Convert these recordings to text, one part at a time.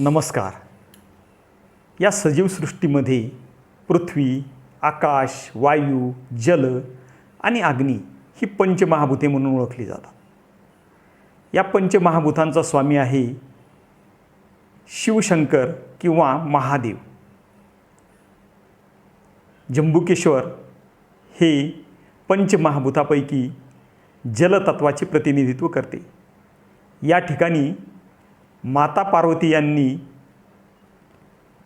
नमस्कार. या सजीव सृष्टीमध्ये पृथ्वी आकाश वायू जल आणि अग्नी ही पंचमहाभूते म्हणून ओळखली जातात. या पंचमहाभूतांचा स्वामी आहे शिवशंकर किंवा महादेव. जंबुकेश्वर हे पंचमहाभूतापैकी जलतत्वाचे प्रतिनिधित्व करते. या ठिकाणी माता पार्वती यांनी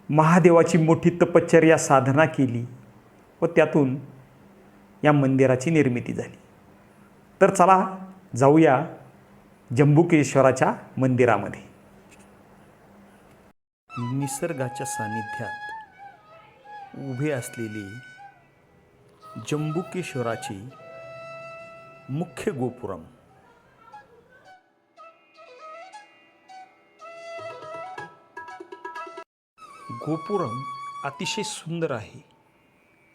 महादेवाची मोठी तपश्चर्या साधना केली व त्यातून या मंदिराची निर्मिती झाली. तर चला जाऊया जंबुकेश्वराच्या मंदिरामध्ये. निसर्गाच्या सानिध्यात उभे असलेली जंबुकेश्वराची मुख्य गोपुरम गोपुरम अतिशय सुंदर आहे.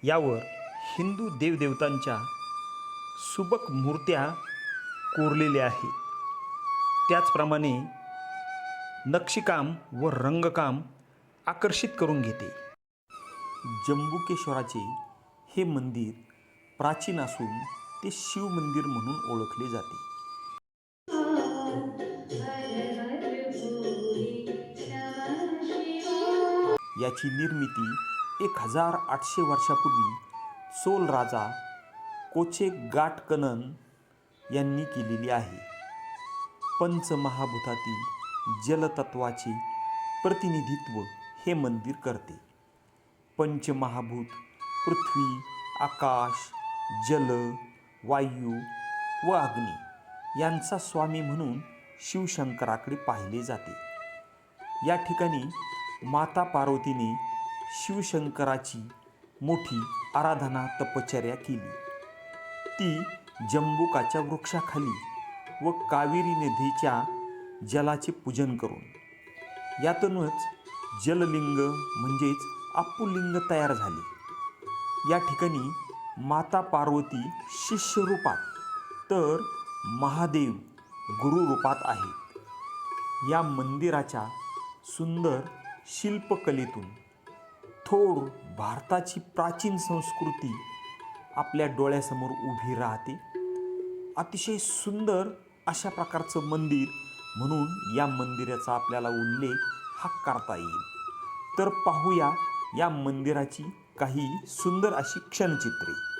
यावर हिंदू देवदेवतांच्या सुबक मूर्त्या कोरलेल्या आहेत. त्याचप्रमाणे नक्षीकाम व रंगकाम आकर्षित करून घेते. जंबुकेश्वराचे हे मंदिर प्राचीन असून ते शिव मंदिर म्हणून ओळखले जाते. याची निर्मिती एक हजार आठशे वर्षापूर्वी चोल राजा कोचे गाटकनन यांनी केलेली आहे. पंचमहाभूतातील जलतत्वाचे प्रतिनिधित्व हे मंदिर करते. पंचमहाभूत पृथ्वी आकाश जल वायू व अग्नी यांचा स्वामी म्हणून शिवशंकराकडे पाहिले जाते. या ठिकाणी माता पार्वतीने शिवशंकराची मोठी आराधना तपश्चर्या केली. ती जंबुकाच्या वृक्षाखाली व कावेरी नदीच्या जलाचे पूजन करून यातूनच जललिंग म्हणजेच आप्पुलिंग तयार झाले. या ठिकाणी माता पार्वती शिष्यरूपात तर महादेव गुरुरूपात आहेत. या मंदिराच्या सुंदर शिल्पकलेतून थोर भारताची प्राचीन संस्कृती आपल्या डोळ्यासमोर उभी राहते. अतिशय सुंदर अशा प्रकारचं मंदिर म्हणून या मंदिराचा आपल्याला उल्लेख हा करता येईल. तर पाहूया या मंदिराची काही सुंदर अशी क्षणचित्रे.